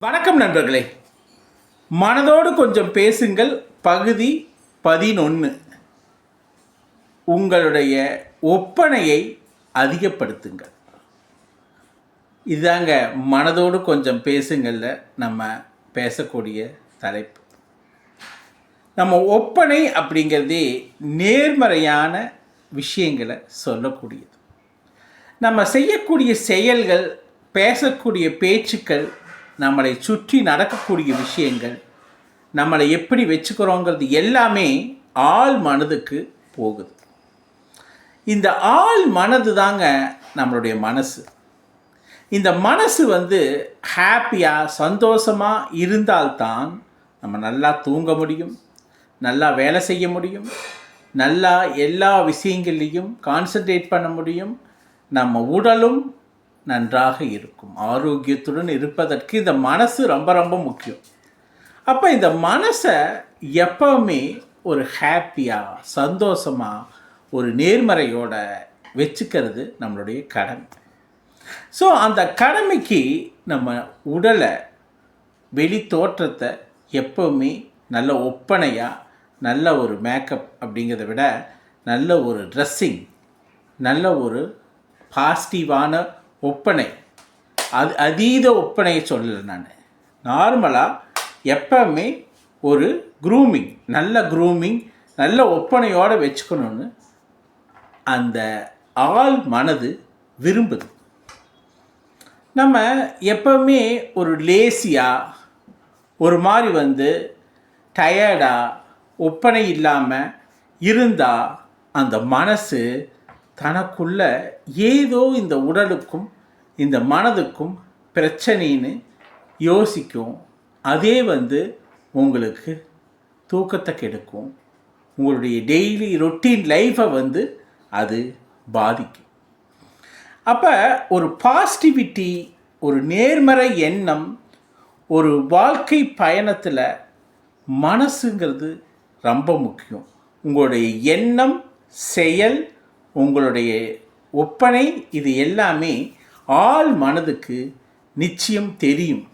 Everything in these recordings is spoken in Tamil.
வணக்கம் நண்பர்களே. மனதோடு கொஞ்சம் பேசுங்கள். பகுதி பதினொன்று உங்களுடைய ஒப்பனையை அதிகப்படுத்துங்கள். இதாங்க மனதோடு கொஞ்சம் பேசுங்கள்ல நம்ம பேசக்கூடிய தலைப்பு. நம்ம ஒப்பனை அப்படிங்கிறதே நேர்மறையான விஷயங்களை சொல்லக்கூடியது. நம்ம செய்யக்கூடிய செயல்கள் பேசக்கூடிய பேச்சுக்கள் நம்மளை சுற்றி நடக்கக்கூடிய விஷயங்கள் நம்மளை எப்படி வச்சுக்கிறோங்கிறது எல்லாமே ஆள் மனதுக்கு போகுது. இந்த ஆள் மனது தாங்க நம்மளுடைய மனசு. இந்த மனசு வந்து ஹாப்பியாக சந்தோஷமாக இருந்தால்தான் நம்ம நல்லா தூங்க முடியும் நல்லா வேலை செய்ய முடியும் நல்லா எல்லா விஷயங்கள்லையும் கான்சென்ட்ரேட் பண்ண முடியும் நம்ம உடலும் நன்றாக இருக்கும். ஆரோக்கியத்துடன் இருப்பதற்கு இந்த மனசு ரொம்ப ரொம்ப முக்கியம். அப்போ இந்த மனசை எப்பவுமே ஒரு ஹாப்பியாக சந்தோஷமாக ஒரு நேர்மறையோட வச்சுக்கிறது நம்மளுடைய கடமை. ஸோ அந்த கடமைக்கு நம்ம உடலை வெளி தோற்றத்தை எப்பவுமே நல்ல ஒப்பனையாக நல்ல ஒரு மேக்கப் அப்படிங்கிறத விட நல்ல ஒரு ட்ரெஸ்ஸிங் நல்ல ஒரு பாசிட்டிவான ஒப்பனை. அது அதீத ஒப்பனையை சொல்லலை நான். நார்மலாக எப்பவுமே ஒரு க்ரூமிங் நல்ல க்ரூமிங் நல்ல ஒப்பனையோடு வச்சுக்கணும்னு அந்த ஆள் மனது விரும்புது. நம்ம எப்பவுமே ஒரு லேசியாக ஒரு மாதிரி வந்து டயர்டாக ஒப்பனை இல்லாமல் இருந்தால் அந்த மனசு தனக்குள்ள ஏதோ இந்த உடலுக்கும் இந்த மனதுக்கும் பிரச்சனைன்னு யோசிக்கும். அதே வந்து உங்களுக்கு தூக்கத்தை கெடுக்கும். உங்களுடைய டெய்லி ரொட்டீன் லைஃப்பை வந்து அது பாதிக்கும். அப்போ ஒரு பாசிட்டிவிட்டி ஒரு நேர்மறை எண்ணம் ஒரு வாழ்க்கை பயணத்தில் மனசுங்கிறது ரொம்ப முக்கியம். உங்களுடைய எண்ணம் செயல் உங்களுடைய ஒப்பனை இது எல்லாமே ஆள் மனதுக்கு நிச்சயம் தெரியும்.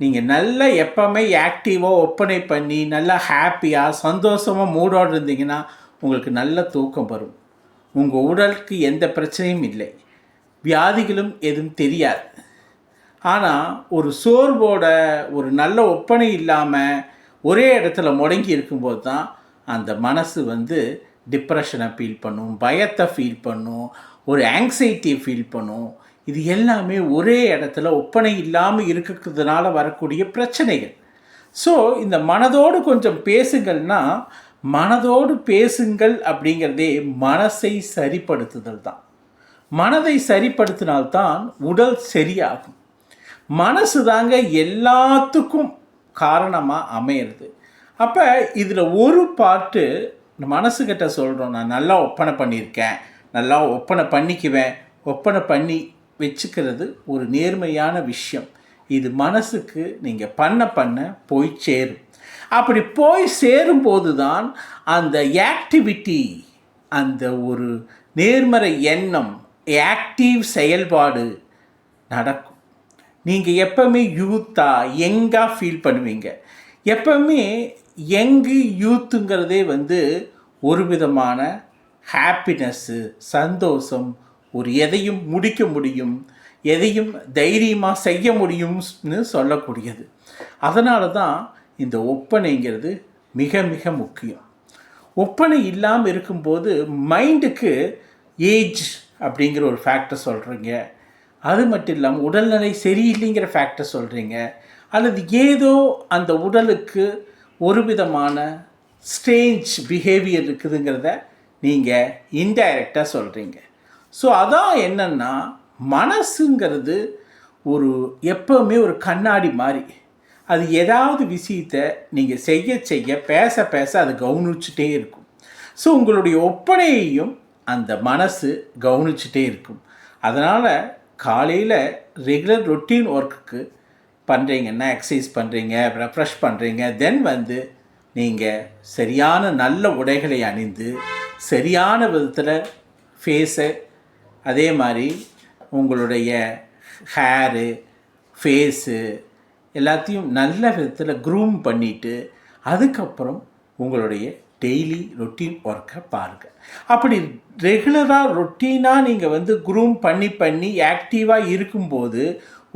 நீங்கள் நல்லா எப்போவுமே ஆக்டிவாக ஒப்பனை பண்ணி நல்லா ஹாப்பியாக சந்தோஷமாக மூடோடு இருந்தீங்கன்னா உங்களுக்கு நல்ல தூக்கம் வரும். உங்கள் உடலுக்கு எந்த பிரச்சனையும் இல்லை. வியாதிகளும் எதுவும் தெரியாது. ஆனால் ஒரு சோர்வோட ஒரு நல்ல ஒப்பனை இல்லாமல் ஒரே இடத்துல முடங்கி இருக்கும்போது தான் அந்த மனசு வந்து டிப்ரெஷனை ஃபீல் பண்ணும் பயத்தை ஃபீல் பண்ணும் ஒரு ஆங்ஸைட்டியை ஃபீல் பண்ணும். இது எல்லாமே ஒரே இடத்துல ஒப்பனை இல்லாமல் இருக்கிறதுனால வரக்கூடிய பிரச்சனைகள். ஸோ இந்த மனதோடு கொஞ்சம் பேசுங்கள்னா மனதோடு பேசுங்கள் அப்படிங்கிறதே மனசை சரிப்படுத்துதல் தான். மனதை சரிப்படுத்தினால்தான் உடல் சரியாகும். மனசு தாங்க எல்லாத்துக்கும் காரணமாக அமையிறது. அப்போ இதில் ஒரு பாட்டு மனசுக்கிட்ட சொல்கிறோம் நான் நல்லா ஒப்பனை பண்ணியிருக்கேன். நல்லா ஒப்பனை பண்ணிக்குவேன். ஒப்பனை பண்ணி வச்சுக்கிறது ஒரு நேர்மையான விஷயம். இது மனசுக்கு நீங்கள் பண்ண பண்ண போய் சேரும். அப்படி போய் சேரும்போது தான் அந்த ஆக்டிவிட்டி அந்த ஒரு நேர்மறை எண்ணம் ஆக்டிவ் செயல்பாடு நடக்கும். நீங்கள் எப்பவுமே யூத்தாக யங்காக ஃபீல் பண்ணுவீங்க. எப்பவுமே யங்கு யூத்துங்கிறதே வந்து ஒரு விதமான ஹாப்பினஸ்ஸு சந்தோஷம் ஒரு எதையும் முடிக்க முடியும் எதையும் தைரியமாக செய்ய முடியும்னு சொல்லக்கூடியது. அதனால தான் இந்த ஒப்பனைங்கிறது மிக மிக முக்கியம். ஒப்பனை இல்லாமல் இருக்கும்போது மைண்டுக்கு ஏஜ் அப்படிங்கிற ஒரு ஃபேக்டர் சொல்கிறீங்க அது மட்டும் இல்லாமல் உடல்நிலை சரியில்லைங்கிற ஃபேக்டர் சொல்கிறீங்க அல்லது ஏதோ அந்த உடலுக்கு ஒரு விதமான ஸ்ட்ரேஞ்ச் பிஹேவியர் இருக்குதுங்கிறத நீங்கள் இன்டைரக்டாக சொல்கிறீங்க ஸோ அதான் என்னென்னா மனசுங்கிறது ஒரு எப்போவுமே ஒரு கண்ணாடி மாதிரி. அது ஏதாவது விஷயத்தை நீங்கள் செய்ய செய்ய பேச பேச அது கவனிச்சுட்டே இருக்கும். ஸோ உங்களுடைய ஒப்பனையையும் அந்த மனசு கவனிச்சுட்டே இருக்கும். அதனால் காலையில் ரெகுலர் ரொட்டீன் ஒர்க்குக்கு பண்ணுறீங்கன்னா எக்ஸசைஸ் பண்ணுறீங்க ரெஃப்ரெஷ் பண்ணுறீங்க தென் வந்து நீங்கள் சரியான நல்ல உடைகளை அணிந்து சரியான விதத்தில் ஃபேஸை அதே மாதிரி உங்களுடைய ஹேரு ஃபேஸு எல்லாத்தையும் நல்ல விதத்தில் க்ரூம் பண்ணிவிட்டு அதுக்கப்புறம் உங்களுடைய டெய்லி ரொட்டீன் ஒர்க்கை பாருங்கள் அப்படி ரெகுலராக ரொட்டீனாக நீங்கள் வந்து க்ரூம் பண்ணி பண்ணி ஆக்டிவாக இருக்கும்போது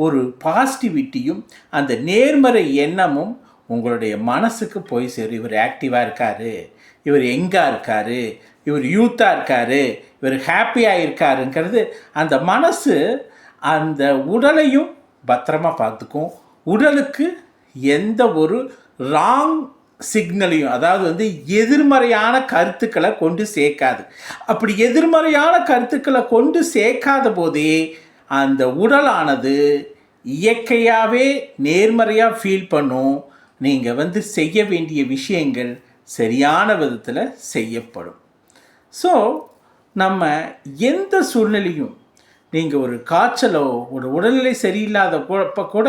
ஒரு பாசிட்டிவிட்டியும் அந்த நேர்மறை எண்ணமும் உங்களுடைய மனசுக்கு போய் சேரும். இவர் ஆக்டிவாக இருக்கார் இவர் எங்கே இருக்கார் இவர் யூத்தாக இருக்கார் இவர் ஹாப்பியாக இருக்காருங்கிறது அந்த மனசு அந்த உடலையும் பத்திரமாக பார்த்துக்கும். உடலுக்கு எந்த ஒரு ராங் சிக்னலையும் அதாவது வந்து எதிர்மறையான கருத்துக்களை கொண்டு சேர்க்காது. அப்படி எதிர்மறையான கருத்துக்களை கொண்டு சேர்க்காத போதே அந்த உடலானது இயற்கையாகவே நேர்மறையாக ஃபீல் பண்ணும். நீங்கள் வந்து செய்ய வேண்டிய விஷயங்கள் சரியான விதத்தில் செய்யப்படும். ஸோ நம்ம எந்த சூழ்நிலையும் நீங்கள் ஒரு காய்ச்சலோ ஒரு உடல்நிலை சரியில்லாத அப்போ கூட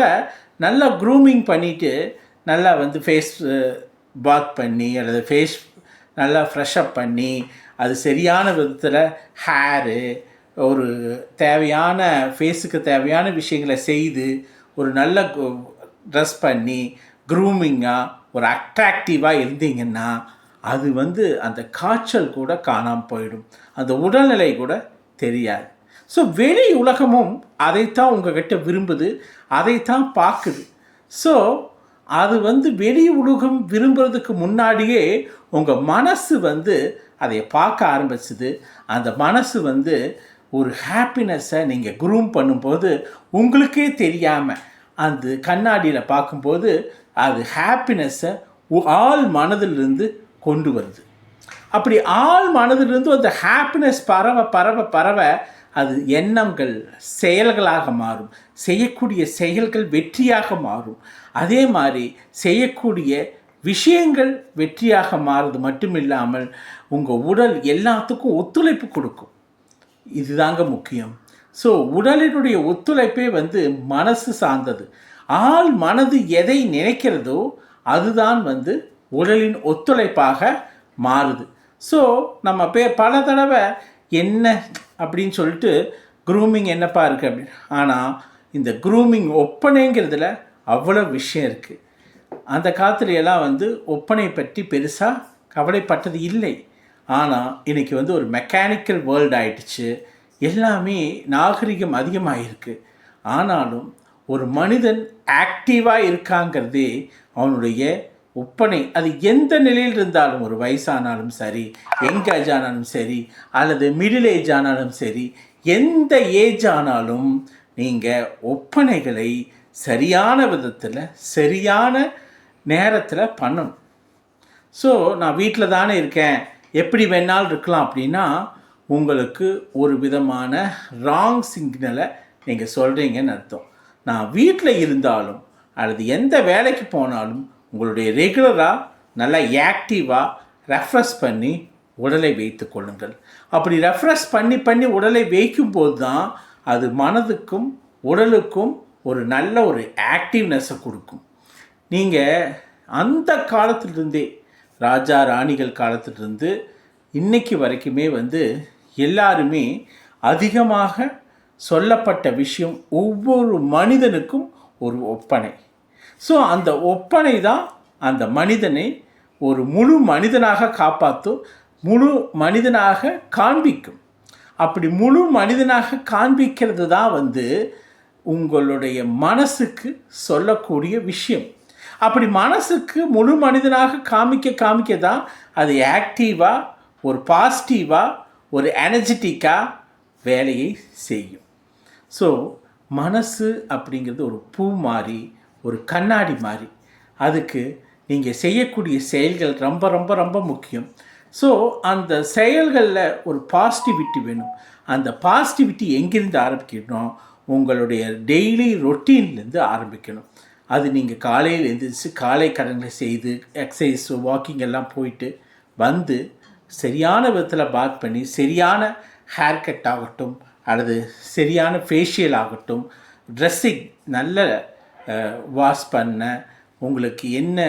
நல்லா க்ரூமிங் பண்ணிவிட்டு நல்லா வந்து ஃபேஸ் பாத் பண்ணி அல்லது ஃபேஸ் நல்லா ஃப்ரெஷ்அப் பண்ணி அது சரியான விதத்தில் ஹேரு ஒரு தேவையான ஃபேஸுக்கு தேவையான விஷயங்களை செய்து ஒரு நல்ல ட்ரெஸ் பண்ணி க்ரூமிங்காக ஒரு அட்ராக்டிவாக இருந்தீங்கன்னா அது வந்து அந்த காய்ச்சல் கூட காணாமல் போயிடும். அந்த உடல்நிலை கூட தெரியாது. ஸோ வெளி உலகமும் அதைத்தான் உங்ககிட்ட விரும்புது அதைத்தான் பார்க்குது. ஸோ அது வந்து வெளி உலகம் விரும்புறதுக்கு முன்னாடியே உங்கள் மனசு வந்து அதை பார்க்க ஆரம்பிச்சுது. அந்த மனசு வந்து ஒரு ஹாப்பினஸ்ஸை நீங்கள் குரூம் பண்ணும்போது உங்களுக்கே தெரியாமல் அந்த கண்ணாடியில் பார்க்கும்போது அது ஹாப்பினஸ்ஸை ஆள் மனதிலிருந்து கொண்டு வருது. அப்படி ஆள் மனதிலிருந்து அந்த ஹாப்பினஸ் பரவ பரவ பரவ அது எண்ணங்கள் செயல்களாக மாறும். செய்யக்கூடிய செயல்கள் வெற்றியாக மாறும். அதே மாதிரி செய்யக்கூடிய விஷயங்கள் வெற்றியாக மாறுறது மட்டும் இல்லாமல் உங்கள் உடல் எல்லாத்துக்கும் ஒத்துழைப்பு கொடுக்கும். இதுதாங்க முக்கியம். ஸோ உடலினுடைய ஒத்துழைப்பே வந்து மனசு சார்ந்தது. ஆள் மனது எதை நினைக்கிறதோ அதுதான் வந்து உடலின் ஒத்துழைப்பாக மாறுது. ஸோ நம்ம பே பல தடவை என்ன அப்படின்னு சொல்லிட்டு க்ரூமிங் என்னப்பா இருக்குது அப்படின்னு ஆனால் இந்த க்ரூமிங் ஒப்பனைங்கிறதுல அவ்வளோ விஷயம் இருக்குது அந்த காலத்துலையெல்லாம் வந்து ஒப்பனை பற்றி பெருசாக கவலைப்பட்டது இல்லை. ஆனால் இன்றைக்கி வந்து ஒரு மெக்கானிக்கல் வேர்ல்டு ஆயிடுச்சு. எல்லாமே நாகரிகம் அதிகமாகிருக்கு ஆனாலும் ஒரு மனிதன் ஆக்டிவாக இருக்காங்கிறதே அவனுடைய ஒப்பனை. அது எந்த நிலையில் இருந்தாலும் ஒரு வயசானாலும் சரி யங் ஏஜ் ஆனாலும் சரி அல்லது மிடில் ஏஜ் ஆனாலும் சரி எந்த ஏஜ் ஆனாலும் நீங்கள் ஒப்பனைகளை சரியான விதத்தில் சரியான நேரத்தில் பண்ணணும். ஸோ நான் வீட்டில் தானே இருக்கேன். எப்படி வேணாலும் இருக்கலாம் அப்படின்னா உங்களுக்கு ஒரு விதமான ராங் சிக்னலை நீங்கள் சொல்கிறீங்கன்னு அர்த்தம். நான் வீட்டில் இருந்தாலும் அல்லது எந்த வேலைக்கு போனாலும் உங்களுடைய ரெகுலராக நல்லா ஆக்டிவாக ரெஃப்ரெஷ் பண்ணி உடலை வைத்து கொள்ளுங்கள். அப்படி ரெஃப்ரெஷ் பண்ணி பண்ணி உடலை வைக்கும்போது தான் அது மனதுக்கும் உடலுக்கும் ஒரு நல்ல ஒரு ஆக்டிவ்னஸை கொடுக்கும். நீங்கள் அந்த காலத்திலிருந்தே ராஜா ராணிகள் காலத்திலிருந்து இன்னைக்கு வரைக்குமே வந்து எல்லாருமே அதிகமாக சொல்லப்பட்ட விஷயம் ஒவ்வொரு மனிதனுக்கும் ஒரு ஒப்பனை. ஸோ அந்த ஒப்பனை தான் அந்த மனிதனை ஒரு முழு மனிதனாக காப்பாற்றும் முழு மனிதனாக காண்பிக்கும். அப்படி முழு மனிதனாக காண்பிக்கிறது தான் வந்து உங்களுடைய மனசுக்கு சொல்லக்கூடிய விஷயம். அப்படி மனசுக்கு முழு மனிதனாக காமிக்க காமிக்க தான் அது ஆக்டிவாக ஒரு பாசிட்டிவாக ஒரு எனர்ஜெட்டிக்காக வேலையை செய்யும். ஸோ மனசு அப்படிங்கிறது ஒரு பூ மாதிரி ஒரு கண்ணாடி மாதிரி அதுக்கு நீங்கள் செய்யக்கூடிய செயல்கள் ரொம்ப ரொம்ப ரொம்ப முக்கியம். ஸோ அந்த செயல்களில் ஒரு பாசிட்டிவிட்டி வேணும். அந்த பாசிட்டிவிட்டி எங்கேருந்து ஆரம்பிக்கணும்? உங்களுடைய டெய்லி ரொட்டீன்லேருந்து ஆரம்பிக்கணும். அது நீங்கள் காலையில் எழுந்திரிச்சு காலை கடன்களை செய்து எக்ஸசைஸ் வாக்கிங் எல்லாம் போயிட்டு வந்து சரியான விதத்தில் பாத் பண்ணி சரியான ஹேர் கட் ஆகட்டும் அல்லது சரியான ஃபேஷியல் ஆகட்டும் ட்ரெஸ்ஸிங் நல்ல வாஷ் பண்ண உங்களுக்கு என்ன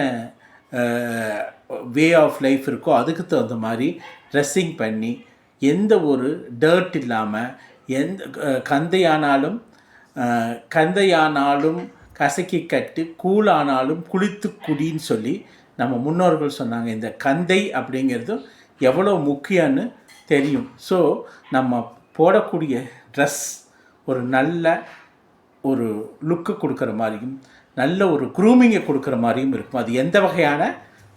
வே ஆஃப் லைஃப் இருக்கோ அதுக்கு தகுந்த மாதிரி ட்ரெஸ்ஸிங் பண்ணி எந்த ஒரு டர்ட் இல்லாமல் எந்த கந்தையானாலும் கந்தையானாலும் கசக்கி கட்டு கூழானாலும் குளித்து குடின்னு சொல்லி நம்ம முன்னோர்கள் சொன்னாங்க. இந்த கந்தை அப்படிங்கிறது எவ்வளோ முக்கியம்னு தெரியும். ஸோ நம்ம போடக்கூடிய ட்ரெஸ் ஒரு நல்ல ஒரு லுக்கு கொடுக்குற மாதிரியும் நல்ல ஒரு க்ரூமிங்கை கொடுக்குற மாதிரியும் இருக்கும். அது எந்த வகையான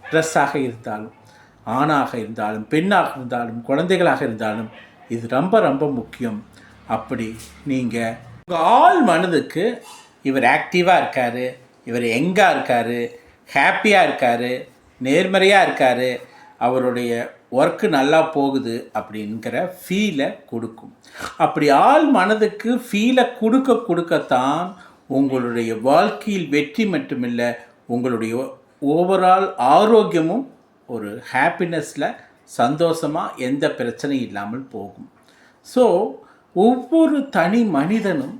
ட்ரெஸ்ஸாக இருந்தாலும் ஆணாக இருந்தாலும் பெண்ணாக இருந்தாலும் குழந்தைகளாக இருந்தாலும் இது ரொம்ப ரொம்ப முக்கியம். அப்படி நீங்கள் உங்கள் ஆள் மனதுக்கு இவர் ஆக்டிவாக இருக்கார் இவர் எங்காக இருக்கார் ஹாப்பியாக இருக்கார் நேர்மறையாக இருக்கார் அவருடைய ஒர்க்கு நல்லா போகுது அப்படிங்கிற ஃபீலை கொடுக்கும். அப்படி ஆள் மனதுக்கு ஃபீலை கொடுக்க கொடுக்கத்தான் உங்களுடைய வாழ்க்கையில் வெற்றி மட்டுமில்லை உங்களுடைய ஓவரால் ஆரோக்கியமும் ஒரு ஹாப்பினஸில் சந்தோஷமாக எந்த பிரச்சனையும் இல்லாமல் போகும். ஸோ ஒவ்வொரு தனி மனிதனும்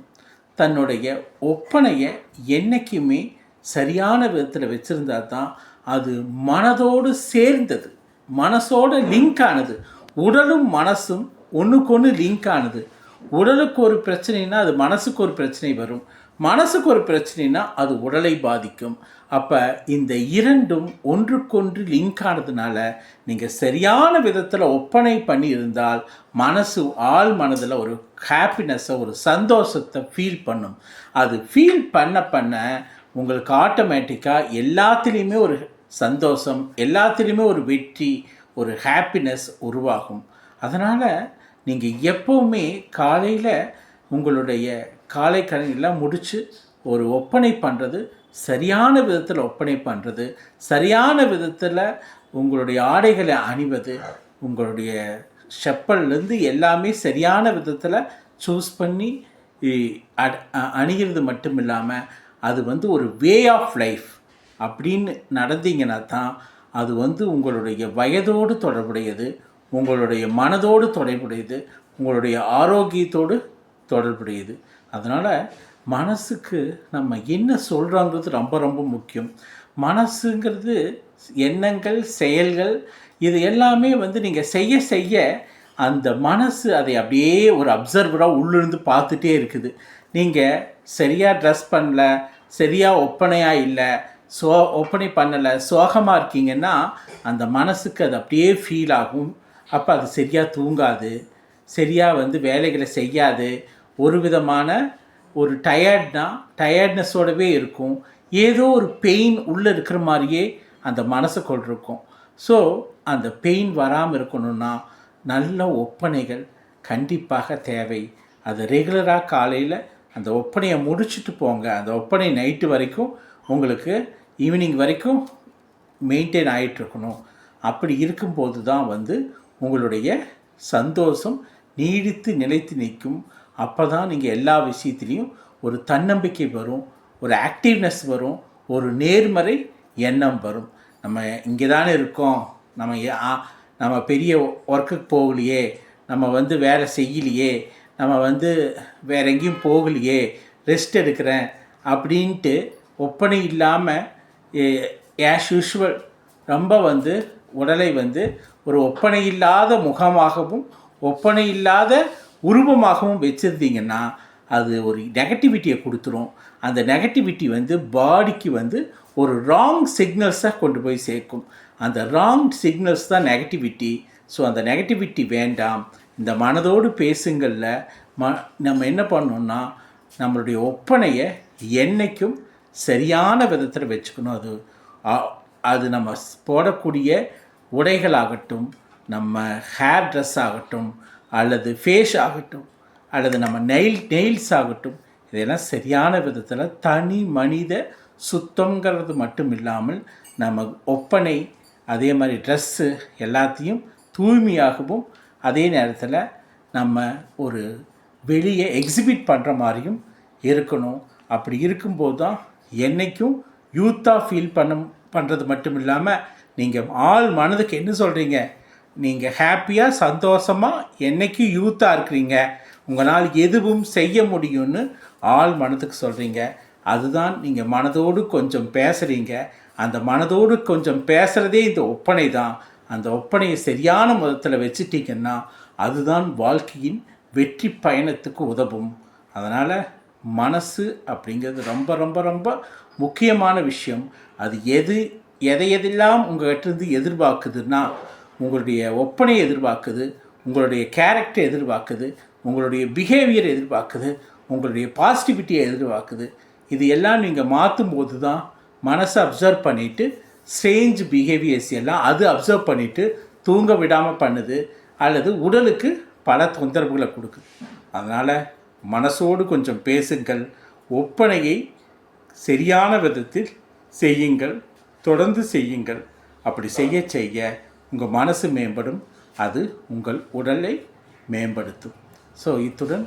தன்னுடைய ஒப்பனையை என்றைக்குமே சரியான விதத்தில் வச்சுருந்தா தான் அது மனதோடு சேர்ந்தது. மனசோட லிங்க் ஆனது. உடலும் மனசும் ஒன்றுக்கு ஒன்று லிங்க் ஆனது. உடலுக்கு ஒரு பிரச்சனைனா அது மனசுக்கு ஒரு பிரச்சனை வரும். மனசுக்கு ஒரு பிரச்சனைனா அது உடலை பாதிக்கும். அப்போ இந்த இரண்டும் ஒன்றுக்கொன்று லிங்க் ஆனதுனால நீங்கள் சரியான விதத்தில் ஒப்பனை பண்ணி இருந்தால் மனசு ஆள் மனதில் ஒரு ஹாப்பினஸ்ஸை ஒரு சந்தோஷத்தை ஃபீல் பண்ணும். அது ஃபீல் பண்ண பண்ண உங்களுக்கு ஆட்டோமேட்டிக்காக எல்லாத்துலேயுமே ஒரு சந்தோஷம் எல்லாத்துலேயுமே ஒரு வெற்றி ஒரு ஹாப்பினஸ் உருவாகும். அதனால் நீங்கள் எப்போவுமே காலையில் உங்களுடைய காலை கடனெல்லாம் முடித்து ஒரு ஒப்பனை பண்ணுறது சரியான விதத்தில் ஒப்பனை பண்ணுறது சரியான விதத்தில் உங்களுடைய ஆடைகளை அணிவது உங்களுடைய செப்பல்லேருந்து எல்லாமே சரியான விதத்தில் சூஸ் பண்ணி அ- அணிகிறது மட்டும் இல்லாமல் அது வந்து ஒரு வே ஆஃப் லைஃப் அப்படின்னு நடந்தீங்கன்னா தான் அது வந்து உங்களுடைய வயதோடு தொடர்புடையது உங்களுடைய மனதோடு தொடர்புடையது உங்களுடைய ஆரோக்கியத்தோடு தொடர்புடையது. அதனால் மனசுக்கு நம்ம என்ன சொல்கிறோங்கிறது ரொம்ப ரொம்ப முக்கியம். மனசுங்கிறது எண்ணங்கள் செயல்கள் இது எல்லாமே வந்து நீங்கள் செய்ய செய்ய அந்த மனசு அதை அப்படியே ஒரு அப்சர்வராக உள்ளிருந்து பார்த்துட்டே இருக்குது. நீங்கள் சரியாக ட்ரெஸ் பண்ணல சரியாக ஒப்பனையாக இல்லை சோ ஒப்பனை பண்ணலை சோகமாக இருக்கீங்கன்னா அந்த மனசுக்கு அது அப்படியே ஃபீல் ஆகும். அப்போ அது சரியாக தூங்காது. சரியாக வந்து வேலைகளை செய்யாது. ஒரு விதமான ஒரு டயர்ட்னா டயர்ட்னஸோடவே இருக்கும். ஏதோ ஒரு பெயின் உள்ளே இருக்கிற மாதிரியே அந்த மனசுக்குள் இருக்கும் ஸோ அந்த பெயின் வராமல் இருக்கணும்னா நல்ல ஒப்பனைகள் கண்டிப்பாக தேவை. அது ரெகுலராக காலையில் அந்த ஒப்பனையை முடிச்சுட்டு போங்க. அந்த ஒப்பனை நைட்டு வரைக்கும் உங்களுக்கு ஈவினிங் வரைக்கும் மெயின்டைன் ஆகிட்டுருக்கணும் அப்படி இருக்கும்போது தான் வந்து உங்களுடைய சந்தோஷம் நீடித்து நிலைத்து நிற்கும். அப்போ தான் நீங்கள் எல்லா விஷயத்துலேயும் ஒரு தன்னம்பிக்கை வரும் ஒரு ஆக்டிவ்னஸ் வரும் ஒரு நேர்மறை எண்ணம் வரும். நம்ம இங்கே தானே இருக்கோம். நம்ம நம்ம பெரிய ஒர்க்குக்கு போகலையே. நம்ம வந்து வேலை செய்யலையே. நம்ம வந்து வேற எங்கேயும் போகலையே. ரெஸ்ட் எடுக்கிறேன் அப்படின்ட்டு ஒப்பனை இல்லாமல் ஆஸ் யூஷுவல் ரொம்ப வந்து உடலை வந்து ஒரு ஒப்பனை இல்லாத முகமாகவும் ஒப்பனை இல்லாத உருவமாகவும் வச்சுருந்தீங்கன்னா அது ஒரு நெகட்டிவிட்டியை கொடுத்துரும். அந்த நெகட்டிவிட்டி வந்து பாடிக்கு வந்து ஒரு ராங் சிக்னல்ஸை கொண்டு போய் சேர்க்கும். அந்த ராங் சிக்னல்ஸ் தான் நெகட்டிவிட்டி ஸோ அந்த நெகட்டிவிட்டி வேண்டாம். இந்த மனதோடு பேசுங்களில் ம நம்ம என்ன பண்ணோம்னா நம்மளுடைய ஒப்பனையை என்றைக்கும் சரியான விதத்தில் வச்சுக்கணும். அது அது நம்ம போடக்கூடிய உடைகளாகட்டும் நம்ம ஹேர் ட்ரெஸ் ஆகட்டும் அல்லது ஃபேஸ் ஆகட்டும் அல்லது நம்ம நெயில் நெயில்ஸ் ஆகட்டும் இதெல்லாம் சரியான விதத்தில் தனி மனித சுத்தங்கிறது மட்டும் இல்லாமல் நம்ம ஒப்பனை அதே மாதிரி ட்ரெஸ்ஸு எல்லாத்தையும் தூய்மையாகவும் அதே நேரத்தில் நம்ம ஒரு வெளியே எக்ஸிபிட் பண்ணுற மாதிரியும் இருக்கணும். அப்படி இருக்கும்போது தான் என்றைக்கும் யூத்தாக ஃபீல் பண்ண பண்ணுறது மட்டும் இல்லாமல் நீங்கள் ஆள் மனதுக்கு என்ன சொல்கிறீங்க நீங்கள் ஹாப்பியாக சந்தோஷமாக என்றைக்கும் யூத்தாக இருக்கிறீங்க. உங்களால் எதுவும் செய்ய முடியும்னு ஆள் மனதுக்கு சொல்கிறீங்க அதுதான் நீங்கள் மனதோடு கொஞ்சம் பேசுகிறீங்க அந்த மனதோடு கொஞ்சம் பேசுகிறதே இந்த ஒப்பனை தான் அந்த ஒப்பனையை சரியான மதத்தில் வச்சுட்டீங்கன்னா அதுதான் வாழ்க்கையின் வெற்றி பயணத்துக்கு உதவும். அதனால் மனசு அப்படிங்கிறது ரொம்ப ரொம்ப ரொம்ப முக்கியமான விஷயம். அது எது எதை எதெல்லாம் உங்கள்கிட்ட இருந்து எதிர்பார்க்குதுன்னா உங்களுடைய ஒப்பனை எதிர்பார்க்குது உங்களுடைய கேரக்டர் எதிர்பார்க்குது உங்களுடைய பிஹேவியர் எதிர்பார்க்குது உங்களுடைய பாசிட்டிவிட்டியை எதிர்பார்க்குது. இது எல்லாம் நீங்கள் மாற்றும் போது தான் மனசை அப்சர்வ் பண்ணிவிட்டு ஸ்ட்ரேஞ்ச் பிஹேவியர்ஸ் எல்லாம் அது அப்சர்வ் பண்ணிவிட்டு தூங்க விடாமல் பண்ணுது அல்லது உடலுக்கு பல தொந்தரவுகளை கொடுக்குது. அதனால் மனசோடு கொஞ்சம் பேசுங்கள் ஒப்பனையை சரியான விதத்தில் செய்யுங்கள் தொடர்ந்து செய்யுங்கள். அப்படி செய்ய செய்ய உங்கள் மனசு மேம்படும் அது உங்கள் உடலை மேம்படுத்தும். ஸோ இத்துடன்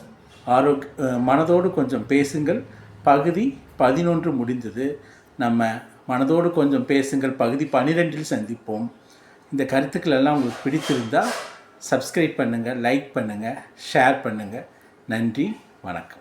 ஆரோக் மனதோடு கொஞ்சம் பேசுங்கள் பகுதி பதினொன்று முடிந்தது. நம்ம மனதோடு கொஞ்சம் பேசுங்கள். பகுதி பன்னிரெண்டில் சந்திப்போம். இந்த கருத்துக்கள் எல்லாம் உங்களுக்கு பிடித்திருந்தால் சப்ஸ்கிரைப் பண்ணுங்கள் லைக் பண்ணுங்கள் ஷேர் பண்ணுங்கள் நன்றி வணக்கம்.